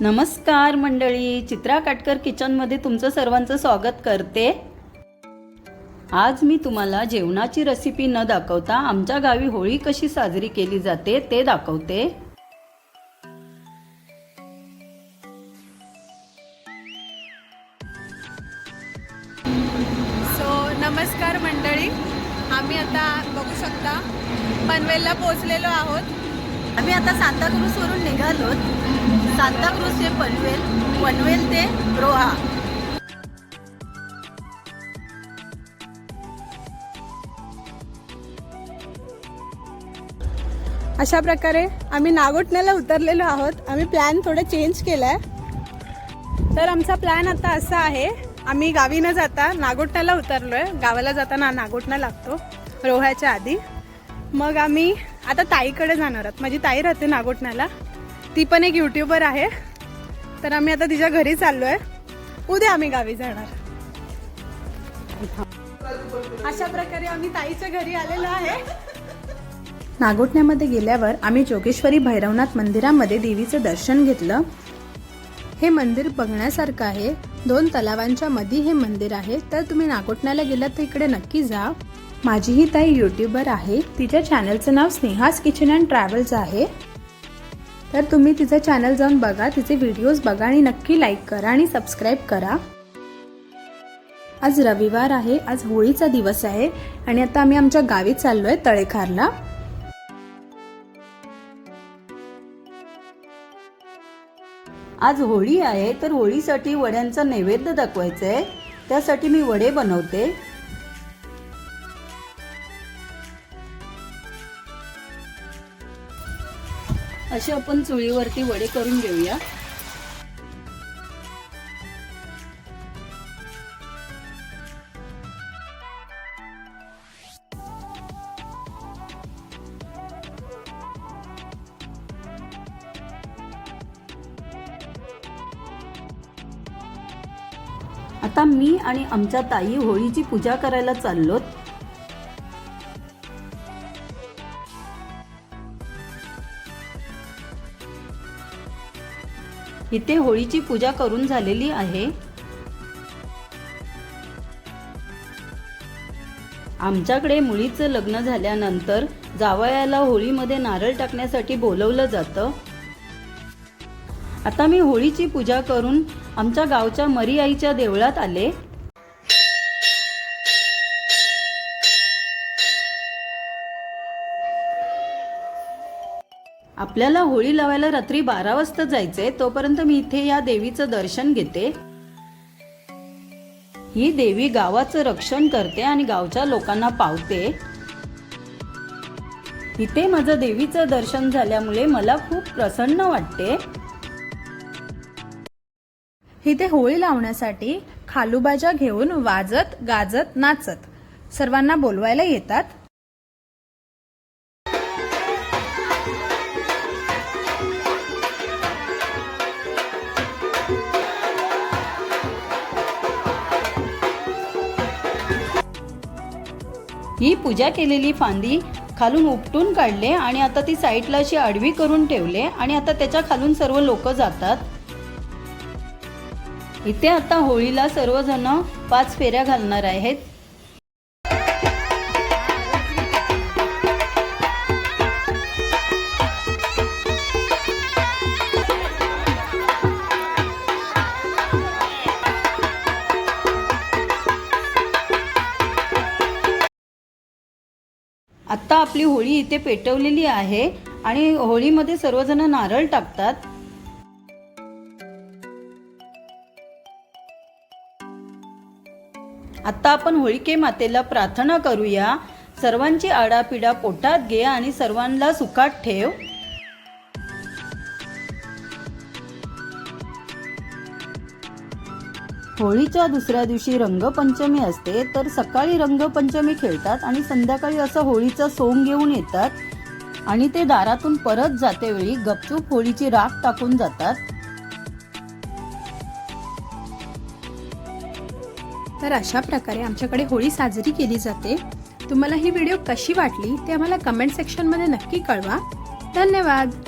नमस्कार मंडळी चित्रा काटकर किचनमध्ये तुमचं सर्वांचं स्वागत करते. आज मी तुम्हाला जेवणाची रेसिपी न दाखवता आमच्या गावी होळी कशी साजरी केली जाते ते दाखवते. सो नमस्कार मंडळी. आम्ही आता बघू शकता पनवेलला पोहोचलेलो आहोत. आम्ही आता सांताक्रूजवरून निघालो सांताक्रूज ते पनवेल पनवेल ते रोहा. अशा प्रकारे आम्ही नागोठण्याला उतरलेलो आहोत. आम्ही प्लॅन थोडं चेंज केला आहे तर आमचा प्लॅन आता असा आहे. आम्ही गावी न जाता नागोठण्याला उतरलो आहे गावाला जाताना नागोठणा लागतो रोह्याच्या आधी. मग आम्ही आता ताईकडे जाणार आहोत. माझी ताई राहते नागोठण्याला ती पण एक यूट्यूबर आहे. तर आम्ही आता तिच्या घरी चाललो आहे उद्या आम्ही गावी जाणार. अशा प्रकारे आम्ही ताईच्या घरी आलेलो आहे. नागोठण्यामध्ये गेल्यावर आम्ही जोगेश्वरी भैरवनाथ मंदिरामध्ये देवीचं दर्शन घेतलं. हे मंदिर बघण्यासारखं आहे. दोन तलावांच्या मध्ये हे मंदिर आहे. तर तुम्ही नागोठण्याला गेलात तर इकडे नक्की जा. माझी ही ताई युट्यूबर आहे. तिच्या चॅनलचं नाव स्नेहास किचन अँड ट्रॅव्हल्स आहे. तर तुम्ही तिचं चॅनल जाऊन बघा तिचे व्हिडिओज बघा आणि नक्की लाईक करा आणि सबस्क्राईब करा. आज रविवार आहे आज होळीचा दिवस आहे आणि आता आम्ही आमच्या गावी चाललोय तळेखारला. आज होळी आहे तर होळीसाठी वड्यांचा नैवेद्य दाखवायचा आहे त्यासाठी मी वडे बनवते. असे आपण चुळीवरती वडे करून घेऊया. आता मी आणि आमच्या ताई होळीची पूजा करायला चाललोत. इथे होळीची पूजा करून झालेली आहे. आमच्याकडे मुलीचं लग्न झाल्यानंतर जावयाला होळीमध्ये नारळ टाकण्यासाठी बोलवलं जातं. आता मी होळीची पूजा करून आमच्या गावच्या मरी आईच्या देवळात आले. आपल्याला होळी लावायला रात्री बारा वाजता जायचंय तोपर्यंत मी इथे या देवीचं दर्शन घेते. ही देवी गावाचं रक्षण करते आणि गावच्या लोकांना पावते. इथे माझं देवीचं दर्शन झाल्यामुळे मला खूप प्रसन्न वाटते. इथे होळी लावण्यासाठी खालूबाजा घेऊन वाजत गाजत नाचत सर्वांना बोलवायला येतात. ही पूजा केलेली फांदी खालून उपटून काढले आणि आता ती साईडला अशी आडवी करून ठेवले आणि आता त्याच्या खालून सर्व लोक जातात. इथे आता होळीला सर्वजण पाच फेऱ्या घालणार आहेत. आत्ता आपली होळी इथे पेटवलेली आहे आणि होळीमध्ये सर्वजण नारळ टाकतात. आत्ता आपण होळीके मातेला प्रार्थना करूया. सर्वांची आडापिडा पोटात घे आणि सर्वांना सुखात ठेव. होळीच्या दुसऱ्या दिवशी रंगपंचमी असते तर सकाळी रंगपंचमी खेळतात आणि संध्याकाळी असं होळीचं सोंग घेऊन येतात. आणि ते दारातून परत जातेवेळी गपचूप होळीची राख टाकून जातात. तर अशा प्रकारे आमच्याकडे होळी साजरी केली जाते. तुम्हाला ही व्हिडिओ कशी वाटली ते आम्हाला कमेंट सेक्शनमध्ये नक्की कळवा. धन्यवाद.